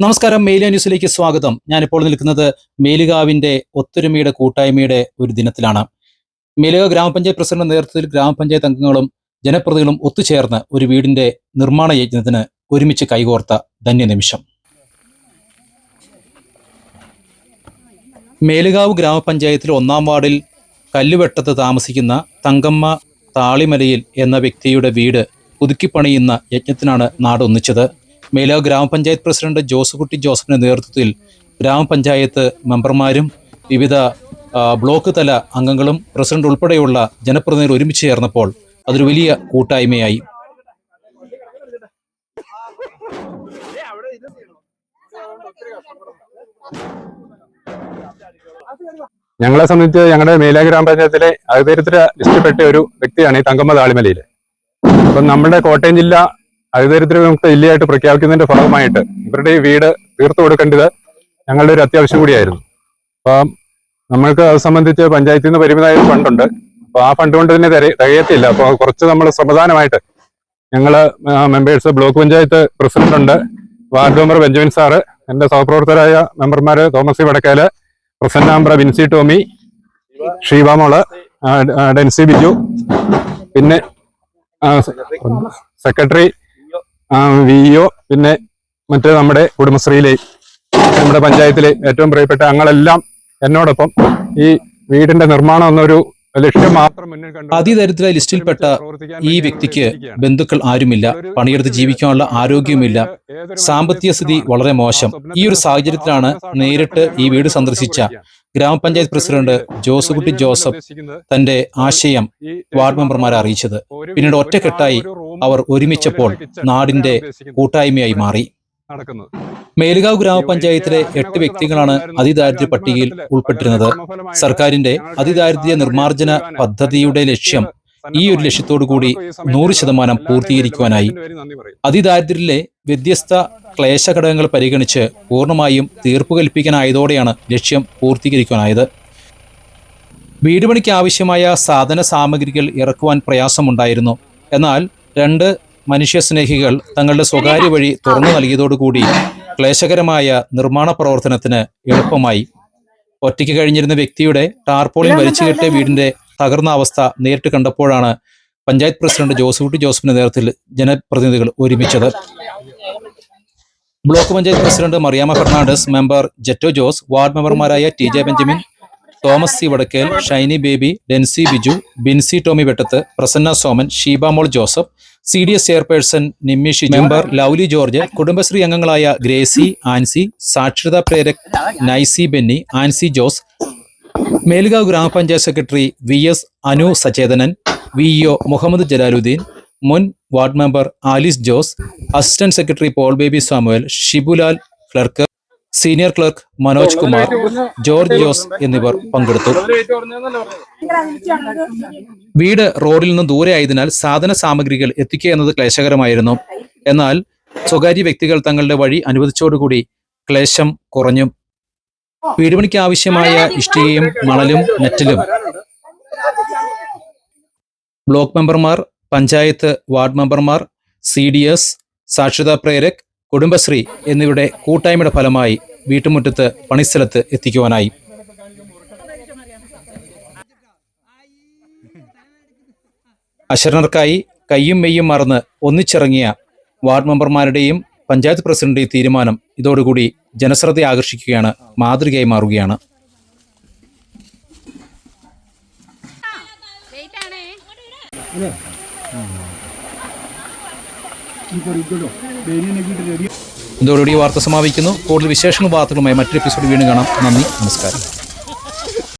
നമസ്കാരം മെയില ന്യൂസിലേക്ക് സ്വാഗതം. ഞാനിപ്പോൾ നിൽക്കുന്നത് മേലുകാവിന്റെ ഒത്തൊരുമയുടെ കൂട്ടായ്മയുടെ ഒരു ദിനത്തിലാണ്. മേലുക ഗ്രാമപഞ്ചായത്ത് പ്രസിഡന്റ് നേതൃത്വത്തിൽ ഗ്രാമപഞ്ചായത്ത് അംഗങ്ങളും ജനപ്രതികളും ഒത്തുചേർന്ന് ഒരു വീടിന്റെ നിർമ്മാണ യജ്ഞത്തിന് ഒരുമിച്ച് കൈകോർത്ത ധന്യ ധന്യനിമിഷം. മേലുകാവ് ഗ്രാമപഞ്ചായത്തിലെ ഒന്നാം വാർഡിൽ കല്ലുവെട്ടത്ത് താമസിക്കുന്ന തങ്കമ്മ താളിമലയിൽ എന്ന വ്യക്തിയുടെ വീട് പുതുക്കിപ്പണിയുന്ന യജ്ഞത്തിനാണ് നാട് മേലാവ് ഗ്രാമപഞ്ചായത്ത് പ്രസിഡന്റ് ജോസുകുട്ടി ജോസഫിന്റെ നേതൃത്വത്തിൽ ഗ്രാമപഞ്ചായത്ത് മെമ്പർമാരും വിവിധ ബ്ലോക്ക് തല അംഗങ്ങളും പ്രസിഡന്റ് ഉൾപ്പെടെയുള്ള ജനപ്രതിനിധികൾ ഒരുമിച്ച് ചേർന്നപ്പോൾ അതൊരു വലിയ കൂട്ടായ്മയായി. ഞങ്ങളെ സംബന്ധിച്ച് ഞങ്ങളുടെ മേലാ ഗ്രാമപഞ്ചായത്തിലെ അധികാരത്തിൽ ലിസ്റ്റിൽപ്പെട്ട ഒരു വ്യക്തിയാണ് ഈ തങ്കമ്മ താളിമലയിൽ അപ്പം നമ്മുടെ കോട്ടയം ജില്ല അധികാരത്തിൽ വിമുക്ത ജില്ലയായിട്ട് പ്രഖ്യാപിക്കുന്നതിന്റെ ഭാഗമായിട്ട് ഇവരുടെ ഈ വീട് തീർത്തു കൊടുക്കേണ്ടത് ഞങ്ങളുടെ ഒരു അത്യാവശ്യം കൂടിയായിരുന്നു. അപ്പം നമ്മൾക്ക് അത് സംബന്ധിച്ച് പഞ്ചായത്തിൽ നിന്ന് പരിമിതമായ ഒരു ഫണ്ടുണ്ട്. അപ്പൊ ആ ഫണ്ട് കൊണ്ട് തന്നെ തികയത്തില്ല. അപ്പൊ കുറച്ച് നമ്മൾ ശ്രമദാനമായിട്ട് ഞങ്ങൾ മെമ്പേഴ്സ് ബ്ലോക്ക് പഞ്ചായത്ത് പ്രസിഡന്റ് ഉണ്ട്. വാർഡ് മെമ്പർ ബെഞ്ചമിൻ സാറ് എന്റെ സഹപ്രവർത്തകരായ മെമ്പർമാര് തോമസ് പ്രസന്ന ആംബ്ര വിൻസി ടോമി ഷീബാമോൾ ഡെൻസി ബിജു പിന്നെ സെക്രട്ടറി വി ഒ പിന്നെ മറ്റേ നമ്മുടെ കുടുംബശ്രീയിലെ നമ്മുടെ പഞ്ചായത്തിലെ ഏറ്റവും പ്രിയപ്പെട്ട അങ്ങളെല്ലാം എന്നോടൊപ്പം ഈ വീടിന്റെ നിർമ്മാണം എന്നൊരു ലക്ഷ്യം മാത്രം മുന്നിൽ കണ്ടു. അതിദരിദ്ര ലിസ്റ്റിൽപ്പെട്ട ഈ വ്യക്തിക്ക് ബന്ധുക്കൾ ആരുമില്ല പണിയെടുത്ത് ജീവിക്കാനുള്ള ആരോഗ്യവുമില്ല. സാമ്പത്തിക സ്ഥിതി വളരെ മോശം. ഈ ഒരു സാഹചര്യത്തിലാണ് നേരിട്ട് ഈ വീട് സന്ദർശിച്ച ഗ്രാമപഞ്ചായത്ത് പ്രസിഡന്റ് ജോസുകുട്ടി ജോസഫ് തന്റെ ആശയം വാർഡ് മെമ്പർമാരെ അറിയിച്ചത്. പിന്നീട് ഒറ്റക്കെട്ടായി അവർ ഒരുമിച്ചപ്പോൾ നാടിന്റെ കൂട്ടായ്മയായി മാറി. നടക്കുന്നത്. മേലുകാവ് ഗ്രാമപഞ്ചായത്തിലെ എട്ട് വ്യക്തികളാണ് അതിദാരിദ്ര്യ പട്ടികയിൽ ഉൾപ്പെട്ടിരുന്നത്. സർക്കാരിന്റെ അതിദാരിദ്ര്യ നിർമ്മാർജന പദ്ധതിയുടെ ലക്ഷ്യം ഈ ഒരു ലക്ഷ്യത്തോടു കൂടി നൂറ് ശതമാനം പൂർത്തീകരിക്കുവാനായി അതിദാരിദ്ര്യത്തിലെ വ്യത്യസ്ത ക്ലേശഘടകങ്ങൾ പരിഗണിച്ച് പൂർണമായും തീർപ്പ് കൽപ്പിക്കാനായതോടെയാണ് ലക്ഷ്യം പൂർത്തീകരിക്കാനായത് വീടുപണിക്ക് ആവശ്യമായ സാധന സാമഗ്രികൾ ഇറക്കുവാൻ പ്രയാസമുണ്ടായിരുന്നു. എന്നാൽ രണ്ട് മനുഷ്യസ്നേഹികൾ തങ്ങളുടെ സ്വകാര്യ വഴി തുറന്നു നൽകിയതോടുകൂടി ക്ലേശകരമായ നിർമ്മാണ പ്രവർത്തനത്തിന് എളുപ്പമായി. ഒറ്റയ്ക്ക് കഴിഞ്ഞിരുന്ന വ്യക്തിയുടെ ടാർപോളിൻ വലിച്ചു കെട്ടിയ വീടിന്റെ തകർന്ന അവസ്ഥ നേരിട്ട് കണ്ടപ്പോഴാണ് പഞ്ചായത്ത് പ്രസിഡന്റ് ജോസഫുട്ടി ജോസഫിന്റെ നേതൃത്വത്തിൽ ജനപ്രതിനിധികൾ ഒരുമിച്ചത്. Block panchayat president Mariyama Fernandez member Jetto Jose ward മെമ്പർമാരായ T J Benjamin Thomas C Vadakkel Shiny Baby Dency Biju Binsy Tomy Vettath Prasanna Soman Sheebamol Joseph C D S chairperson Nimmi Shiju member Lovely George Kudumbashree അംഗങ്ങളായ ഗ്രേസി ആൻസി സാക്ഷരതാ പ്രേരക് നൈസി ബെന്നി ആൻസി ജോസ് മേലുകാവ് ഗ്രാമപഞ്ചായത്ത് secretary V S Anu Sachethanan V EO Muhammad Jalaluddeen മുൻ ward member Alice Jose assistant secretary Paul Baby Samuel Shibulal clerk senior clerk Manoj Kumar George Jose എന്നിവർ പങ്കെടുത്തു. വീട് റോഡിൽ നിന്ന് ദൂരെ ആയതിനാൽ സാധന സാമഗ്രികൾ എത്തിക്കുക എന്നത് ക്ലേശകരമായിരുന്നു. എന്നാൽ സ്വകാര്യ വ്യക്തികൾ തങ്ങളുടെ വഴി അനുവദിച്ചോടുകൂടി ക്ലേശം കുറഞ്ഞു. വീടുപണിക്ക് ആവശ്യമായ ഇഷ്ടികയും മണലും നെറ്റിലും ബ്ലോക്ക് മെമ്പർമാർ പഞ്ചായത്ത് വാർഡ് മെമ്പർമാർ സി ഡി എസ് സാക്ഷരതാ പ്രേരക് കുടുംബശ്രീ എന്നിവരുടെ കൂട്ടായ്മയുടെ ഫലമായി വീട്ടുമുറ്റത്ത് പണിസ്ഥലത്ത് എത്തിക്കുവാനായി. അശരണർക്കായി കയ്യും മെയ്യും മറന്ന് ഒന്നിച്ചിറങ്ങിയ വാർഡ് മെമ്പർമാരുടെയും പഞ്ചായത്ത് പ്രസിഡന്റിന്റെയും തീരുമാനം ഇതോടുകൂടി ജനശ്രദ്ധ ആകർഷിക്കുകയാണ് മാതൃകയായി മാറുകയാണ്. ആണേ? ഇതോടുകൂടി വാർത്ത സമാപിക്കുന്നു. കൂടുതൽ വിശേഷങ്ങൾ വാർത്തകളുമായി മറ്റൊരു എപ്പിസോഡ് വീണ്ടും കാണാം. നന്ദി നമസ്കാരം.